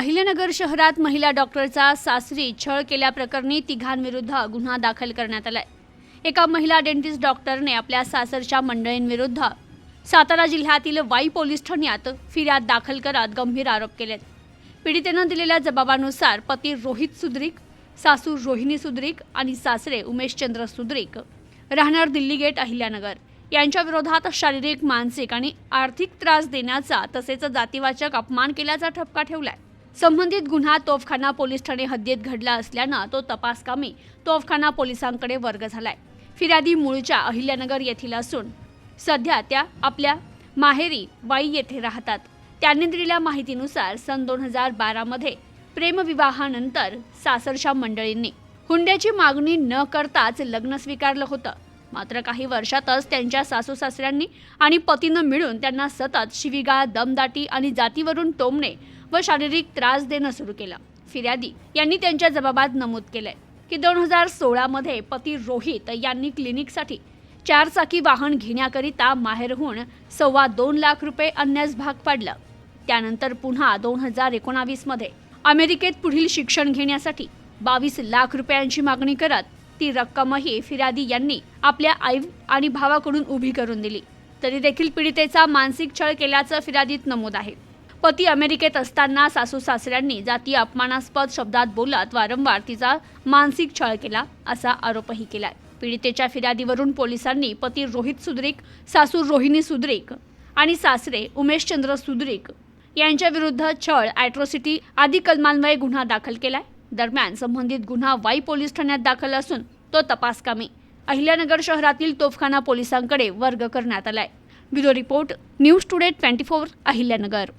अहिल्यानगर शहरात महिला डॉक्टरचा सासरी छळ केल्याप्रकरणी तिघांविरुद्ध गुन्हा दाखल करण्यात आलाय. एका महिला डेंटिस्ट डॉक्टरने आपल्या सासरच्या मंडळींविरुद्ध सातारा जिल्ह्यातील वाई पोलीस ठाण्यात फिर्याद दाखल करत गंभीर आरोप केलेत. पीडितेनं दिलेल्या जबाबानुसार पती रोहित सुद्रिक सासू रोहिणी सुद्रिक आणि सासरे उमेशचंद्र सुद्रिक राहणार दिल्ली गेट अहिल्यानगर. यांच्या विरोधात शारीरिक मानसिक आणि आर्थिक त्रास देण्याचा तसेच जातीवाचक अपमान केल्याचा ठपका ठेवलाय. संबंधित गुन्हा तोफखाना पोलीस ठाणे हद्दीत घडला असल्यानं तो तपासकामी तोफखाना पोलिसांकडे वर्ग झालाय. फिर्यादी मूळच्या अहिल्यानगर येथील असून सध्या त्या आपल्या माहेरी वाई येथे राहतात. त्यांनी दिलेल्या माहितीनुसार सन दोन हजार बारामध्ये प्रेमविवाहानंतर सासरच्या मंडळींनी हुंड्याची मागणी न करताच लग्न स्वीकारलं होतं. मात्र काही वर्षातच त्यांच्या सासू सासऱ्यांनी आणि पतीनं मिळून त्यांना सतत शिवीगाळ दमदाटी आणि जातीवरून टोमणे व शारीरिक त्रास देणं सुरू केलं. फिर्यादी यांनी त्यांच्या जबाबात नमूद केलंय की दोन हजार सोळामध्ये पती रोहित यांनी क्लिनिकसाठी चारचाकी वाहन घेण्याकरिता माहेरहून सव्वा दोन लाख रुपये अन्यास भाग पाडलं. त्यानंतर पुन्हा दोन हजार एकोणावीसमध्ये अमेरिकेत पुढील शिक्षण घेण्यासाठी बावीस लाख रुपयांची मागणी करत ती रक्कमही फिर्यादी यांनी आपल्या आई आणि भावाकडून उभी करून दिली. तरी देखील पीडितेचा मानसिक छळ केल्याचं फिर्यादीत नमूद आहे. पती अमेरिकेत असताना सासू सासऱ्यांनी जाती अपमानास्पद शब्दात बोलत वारंवार तिचा मानसिक छळ केला असा आरोपही केलाय. पीडितेच्या फिर्यादीवरून पोलिसांनी पती रोहित सुद्रिक सासू रोहिणी सुद्रिक आणि सासरे उमेशचंद्र सुद्रिक यांच्या विरुद्ध छळ ॲट्रॉसिटी आदी कलमांवये गुन्हा दाखल केलाय. दरम्यान संबंधित गुन्हा वाई पोलीस ठाण्यात दाखल असून तो तपासकामी. अहिल्यानगर शहरातील तोफखाना पोलिसांकडे वर्ग करण्यात आलाय. Bureau report news today twenty four Ahilyanagar.